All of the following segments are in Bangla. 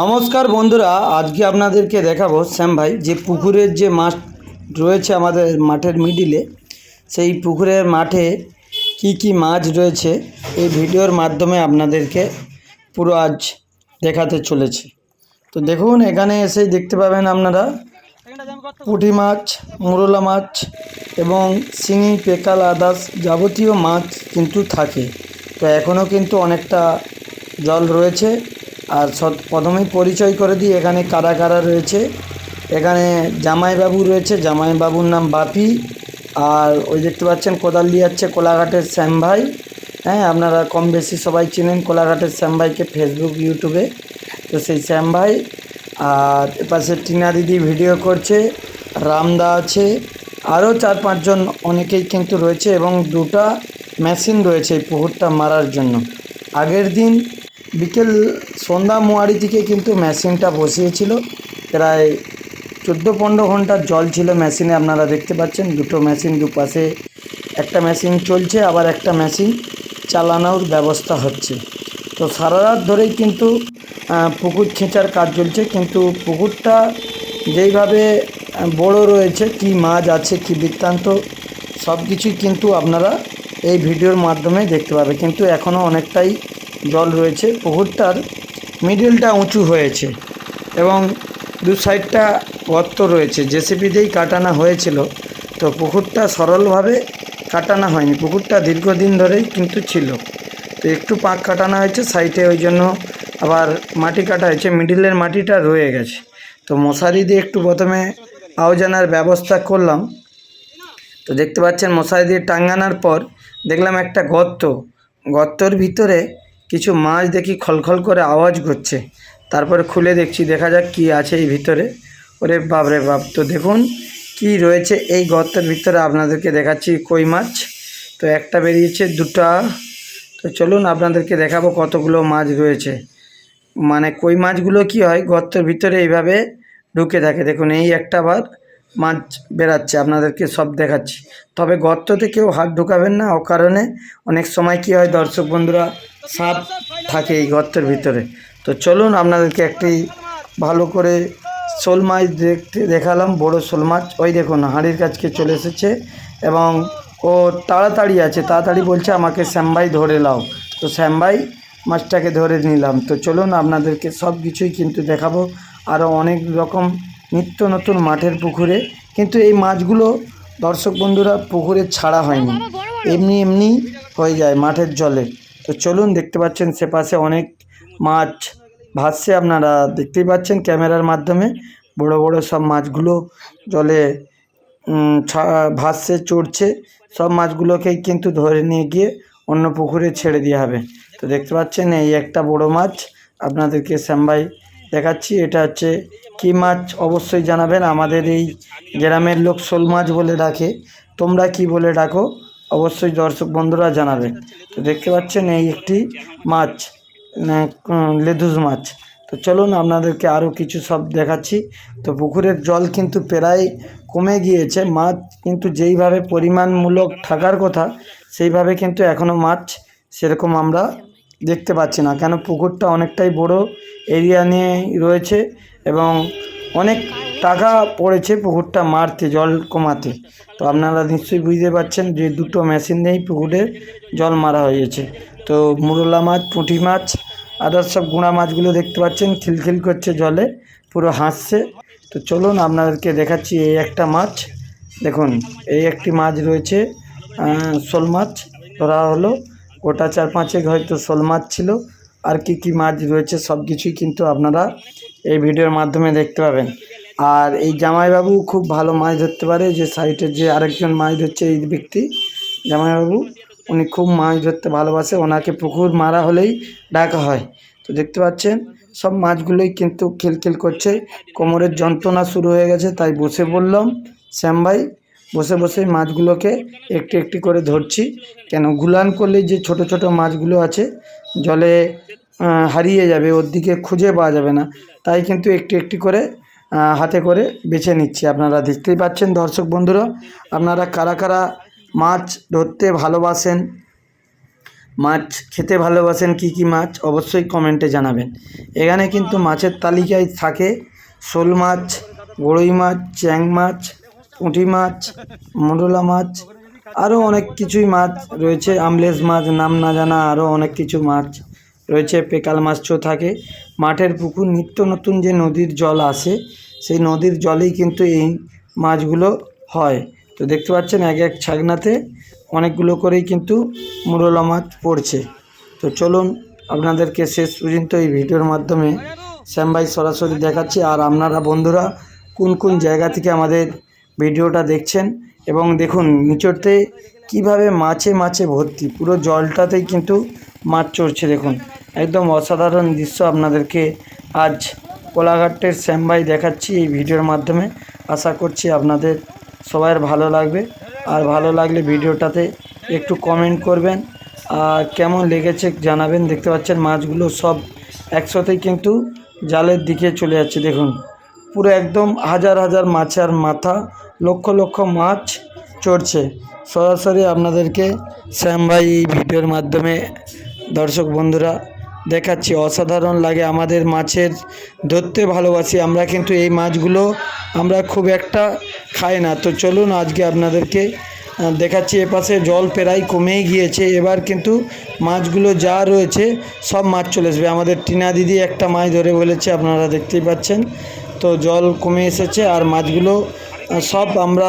নমস্কার বন্ধুরা, আজকে আপনাদেরকে দেখাবো শ্যাম ভাই, যে পুকুরের যে মাছ রয়েছে আমাদের মাঠের মিডিলে, সেই পুকুরের মাঠে কি কি মাছ রয়েছে, এই ভিডিওর মাধ্যমে আপনাদেরকে পুরো আজ দেখাতে চলেছি। তো দেখুন, এখানে এসে দেখতে পাবেন আপনারা পুঁটি মাছ, মুরলা মাছ এবং শিঙি, পেকাল আদার্স যাবতীয় মাছ কিন্তু থাকে। তো এখনও কিন্তু অনেকটা জল রয়েছে। আর সৎ- প্রথমেই পরিচয় করে দিই, এখানে কারা কারা রয়েছে। এখানে জামাইবাবু রয়েছে, জামাইবাবুর নাম বাপি। আর ওই দেখতে পাচ্ছেন কোদাল দিয়ে যাচ্ছে কোলাঘাটের শ্যাম ভাই হ্যাঁ আপনারা কম বেশি সবাই চেনেন কোলাঘাটের শ্যাম ভাইকে ফেসবুক ইউটিউবে তো সেই শ্যাম ভাই আর এপাশে টিনা দিদি ভিডিও করছে, রামদা আছে। আরও চার পাঁচজন অনেকেই কিন্তু রয়েছে এবং দুটা মেশিন রয়েছে এই পুকুরটা মারার জন্য। আগের দিন বিকেল সন্ধ্যা মোয়ারি থেকে কিন্তু মেশিনটা বসিয়েছিল। প্রায় চোদ্দ পনেরো ঘণ্টার জল ছিল মেশিনে, আপনারা দেখতে পাচ্ছেন। দুটো মেশিন দুপাশে, একটা মেশিন চলছে, আবার একটা মেশিন চালানোর ব্যবস্থা হচ্ছে। তো সারা রাত ধরেই কিন্তু পুকুর ছেঁচার কাজ চলছে। কিন্তু পুকুরটা যেইভাবে বড় রয়েছে, কি মাছ আছে, কি বৃত্তান্ত সব কিছুই কিন্তু আপনারা এই ভিডিওর মাধ্যমে দেখতে পাবে কিন্তু এখনও অনেকটাই জল রয়েছে। পুকুরটার মিডিলটা উঁচু হয়েছে এবং দু সাইডটা গর্ত রয়েছে। জেসিপি দিয়েই কাটানো হয়েছিল। তো পুকুরটা সরলভাবে কাটানো হয়নি। পুকুরটা দীর্ঘদিন ধরেই কিন্তু ছিল। তো একটু পাক কাটানো হয়েছে, সাইডে ওই জন্য আবার মাটি কাটা হয়েছে। মিডিলের মাটিটা রয়ে গেছে। তো মশারি দিয়ে একটু প্রথমে আওজানার ব্যবস্থা করলাম। তো দেখতে পাচ্ছেন মশারি দিয়ে টাঙ্গানোর পর দেখলাম একটা গর্ত। গর্তর ভিতরে কিছু মাছ দেখি খলখল করে আওয়াজ করছে। তারপরে খুলে দেখছি, দেখা যাক কি আছে এই ভিতরে। ওরে বাপরে বাপ, তো দেখুন কি রয়েছে এই গর্তের ভিতরে। আপনাদেরকে দেখাচ্ছি কই মাছ। তো একটা বেরিয়েছে, দুটা। তো চলুন আপনাদেরকে দেখাবো কতগুলো মাছ রয়েছে। মানে কই মাছগুলো কি হয়, গর্তের ভিতরে এইভাবে ঢুকে থাকে। দেখুন, এই একটা বার মাছ বেরাচ্ছে আপনাদেরকে সব দেখাচ্ছি। তবে গর্ততে কেউ হাত ঢুকাবেন না ও কারণে অনেক সময় কি হয়, দর্শক বন্ধুরা সাপ থাকে এই গর্তের ভিতরে। তো চলুন আপনাদেরকে একটি ভালো করে শোল মাছ দেখতে দেখালাম বড় শোল মাছ। ওই দেখুন হাঁড়ির কাছকে চলে এসেছে এবং ও তাড়াতাড়ি আছে তাড়াতাড়ি বলছে আমাকে শ্যামবাই ধরে লাও তো শ্যামবাই মাছটাকে ধরে নিলাম। তো চলুন আপনাদেরকে সব কিছুই কিন্তু দেখাবো। আরও অনেক রকম নিত্য নতুন মাঠের পুকুরে। কিন্তু এই মাছগুলো দর্শক বন্ধুরা পুকুরে ছাড়া হয়নি। এমনি এমনি হয়ে যায় মাঠের জলে। তো চলুন দেখতে পাচ্ছেন সে পাশে অনেক মাছ ভাসছে, আপনারা দেখতেই পাচ্ছেন ক্যামেরার মাধ্যমে। বড় বড় সব মাছগুলো জলে ভাসছে, চড়ছে। সব মাছগুলোকেই কিন্তু ধরে নিয়ে গিয়ে অন্য পুকুরে ছেড়ে দেওয়া হবে। তো দেখতে পাচ্ছেন এই একটা বড় মাছ, আপনাদেরকে শ্যামবাই দেখাচ্ছি। এটা হচ্ছে কী মাছ, অবশ্যই জানাবেন। আমাদের এই গ্রামের লোক শোল মাছ বলে ডাকে। তোমরা কি বলে ডাকো? অবশ্যই দর্শক বন্ধুরা জানাবেন তো দেখতে পাচ্ছেন এই একটি মাছ উম, লেদুস মাছ। তো চলুন আপনাদেরকে আরও কিছু সব দেখাচ্ছি। তো পুকুরের জল কিন্তু প্রায় কমে গিয়েছে। মাছ কিন্তু যেইভাবে পরিমাণমূলক থাকার কথা সেইভাবে কিন্তু এখনও মাছ সেরকম আমরা দেখতে পাচ্ছি না। কেন পুকুরটা অনেকটাই বড় এরিয়া নিয়ে রয়েছে এবং অনেক টাকা পড়েছে, পুকুরটা মারতে, জল কমাতে। তো আপনারা নিশ্চয়ই বুঝতে পারছেন যে দুটো মেশিন দিয়েই পুকুরে জল মারা হয়েছে। তো মুরলা মাছ, পুঁটি মাছ আদার্স সব গুঁড়া মাছগুলো দেখতে পাচ্ছেন, খিলখিল করছে জলে, পুরো হাসছে। তো চলুন আপনাদেরকে দেখাচ্ছি এই একটা মাছ। দেখুন, এই একটি মাছ রয়েছে শোল মাছ। ধরা হলো, গোটা চার পাঁচেক হয়তো শোল মাছ ছিল। আর কি কি মাছ রয়েছে সব কিছুই কিন্তু আপনারা এই ভিডিওর মাধ্যমে দেখতে পাবেন। আর এই জামাইবাবু খুব ভালো মাছ ধরতে পারে, যে সাইডের যে আরেকজন মাছ ধরছে এই ব্যক্তি, জামাইবাবু। উনি খুব মাছ ধরতে ভালোবাসে, ওনাকে পুকুর মারা হলেই ডাকা হয়। তো দেখতে পাচ্ছেন, সব মাছগুলোই কিন্তু খিলখিল করছে। কোমরের যন্ত্রণা শুরু হয়ে গেছে, তাই বসে বললাম শ্যাম ভাই, বসে বসে মাছগুলোকে একটি একটি করে ধরছি। কেন গুলান করলে যে ছোট ছোট মাছগুলো আছে, জলে হারিয়ে যাবে, ওর দিকে খুঁজে পাওয়া যাবে না। তাই কিন্তু একটি একটি করে হাতে করে বেছে নিচ্ছি। আপনারা দেখতেই পাচ্ছেন দর্শক বন্ধুরা, আপনারা কারা কারা মাছ ধরতে ভালোবাসেন, মাছ খেতে ভালোবাসেন, কি কি মাছ, অবশ্যই কমেন্টে জানাবেন। এখানে কিন্তু মাছের তালিকায় থাকে শোল মাছ গড়ই মাছ, চ্যাং মাছ, পুঁটি মাছ, মোরলা মাছ আরও অনেক কিছুই মাছ রয়েছে। আমলেস মাছ, নাম না জানা আরও অনেক কিছু মাছ রয়েছে। পেকাল মাছও থাকে। মাঠের পুকুর, নিত্য নতুন যে নদীর জল আসে, সেই নদীর জলেই কিন্তু এই মাছগুলো হয়। তো দেখতে পাচ্ছেন এক এক ছাগনাতে অনেকগুলো করেই কিন্তু মুরলা মাছ পড়ছে। তো চলুন আপনাদেরকে শেষ পর্যন্ত এই ভিডিওর মাধ্যমে শ্যাম ভাই সরাসরি দেখাচ্ছি। আর আপনারা বন্ধুরা কোন কোন জায়গা থেকে আমাদের ভিডিওটা দেখছেন এবং দেখুন নিচড়তে কীভাবে মাছে মাছে ভর্তি, পুরো জলটাতেই কিন্তু মাছ চড়ছে দেখুন। একদম অসাধারণ দৃশ্য আপনাদেরকে আজ কোলাঘাটের শ্যাম ভাই দেখাচ্ছি এই ভিডিওর মাধ্যমে। আশা করছি আপনাদের সবার ভালো লাগবে। আর ভালো লাগলে ভিডিওটাতে একটু কমেন্ট করবেন। আর কেমন লেগেছে জানাবেন দেখতে পাচ্ছেন মাছগুলো সব একসাথেই কিন্তু জালের দিকে চলে যাচ্ছে। দেখুন, পুরো একদম হাজার হাজার মাছের মাথা, লক্ষ লক্ষ মাছ চড়ছে। সরাসরি আপনাদেরকে শ্যাম ভাই এই ভিডিওর মাধ্যমে দর্শক বন্ধুরা দেখাচ্ছি। অসাধারণ লাগে আমাদের মাছের ধরতে ভালোবাসি। আমরা কিন্তু এই মাছগুলো আমরা খুব একটা খাই না। তো চলুন আজকে আপনাদেরকে দেখাচ্ছি এপাশে জল প্রায় কমেই গিয়েছে। এবার কিন্তু মাছগুলো যা রয়েছে সব মাছ চলে আসবে। আমাদের টিনা দিদি একটা মাছ ধরে বলেছে, আপনারা দেখতেই পাচ্ছেন। তো জল কমে এসেছে আর মাছগুলো সব আমরা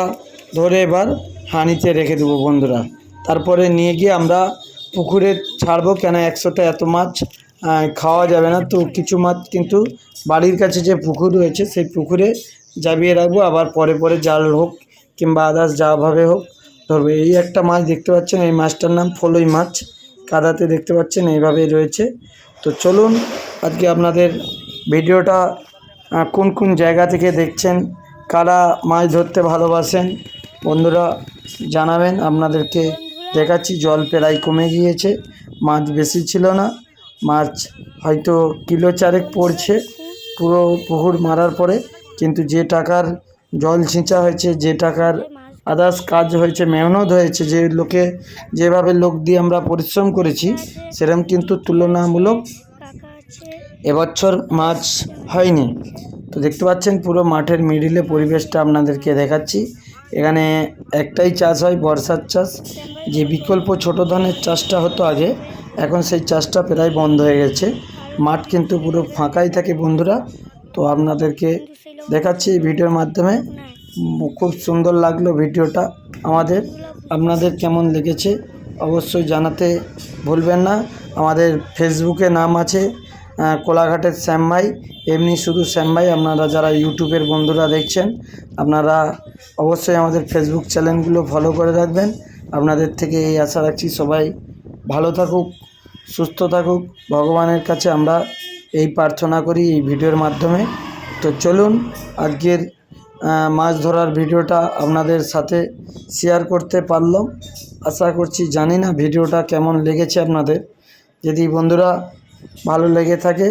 ধরে এবার হাঁড়িতে রেখে দেবো বন্ধুরা। তারপরে নিয়ে গিয়ে আমরা পুকুরে ছাড়বো। কেন একশোটা এত মাছ খাওয়া যাবে না। তো কিছু মাছ কিন্তু বাড়ির কাছে যে পুকুর রয়েছে, সেই পুকুরে জাবিয়ে রাখব। আবার পরে পরে জাল হোক কিংবা আদার্স যাভাবে হোক, ধরবো। এই একটা মাছ দেখতে পাচ্ছেন, এই মাছটার নাম ফলই মাছ। কাদাতে দেখতে পাচ্ছেন, এইভাবেই রয়েছে। তো চলুন, আজকে আপনাদের ভিডিওটা কোন কোন জায়গা থেকে দেখছেন, কারা মাছ ধরতে ভালোবাসেন, বন্ধুরা জানাবেন। আপনাদেরকে দেখাচ্ছি, জল প্রায় কমে গিয়েছে, মাছ বেশি ছিল না। মাছ হয়তো কিলো চারেক পড়ছে, পুরো পুকুর মারার পরে। কিন্তু যে টাকার জল ছিঁচা হয়েছে, যে টাকার আদার্স কাজ হয়েছে, মেহনত হয়েছে, যে লোকে যেভাবে লোক দিয়ে আমরা পরিশ্রম করেছি সেরকম কিন্তু তুলনামূলক এবছর মাছ হয়নি। তো দেখতে পাচ্ছেন পুরো মাঠের মিডিলে পরিবেশটা আপনাদেরকে দেখাচ্ছি। এখানে একটাই চাষ হয় বর্ষার চাষ। যে বিকল্প ছোট ধানের চাষটা হতো আগে এখন সেই চাষটা প্রায় বন্ধ হয়ে গেছে। মাঠ কিন্তু পুরো ফাঁকাই থাকে বন্ধুরা। তো আপনাদেরকে দেখাচ্ছি এই ভিডিওর মাধ্যমে। খুব সুন্দর লাগল ভিডিওটা আমাদের। আপনাদের কেমন লেগেছে অবশ্যই জানাতে ভুলবেন না। আমাদের ফেসবুকে নাম আছে কোলাঘাটের শ্যামভাই এমনি শুধু শ্যামভাই আপনারা যারা ইউটিউবের বন্ধুরা দেখছেন, আপনারা অবশ্যই আমাদের ফেসবুক চ্যানেলগুলো ফলো করে রাখবেন। আপনাদের থেকে এই আশা রাখছি সবাই ভালো থাকুক। সুস্থ থাকুক। ভগবানের কাছে আমরা এই প্রার্থনা করি এই ভিডিওর মাধ্যমে। তো চলুন, আজকের মাছ ধরার ভিডিওটা আপনাদের সাথে শেয়ার করতে পারলাম। আশা করছি জানি না ভিডিওটা কেমন লেগেছে আপনাদের। যদি বন্ধুরা ভালো লেগে থাকে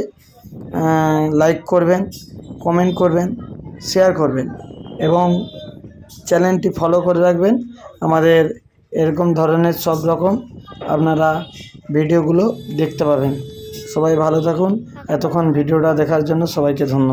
লাইক করবেন কমেন্ট করবেন শেয়ার করবেন এবং চ্যানেলটি ফলো করে রাখবেন। আমাদের এরকম ধরনের সব রকম আপনারা ভিডিওগুলো দেখতে পাবেন। সবাই ভালো থাকুন। এতক্ষণ ভিডিওটা দেখার জন্য সবাইকে ধন্যবাদ।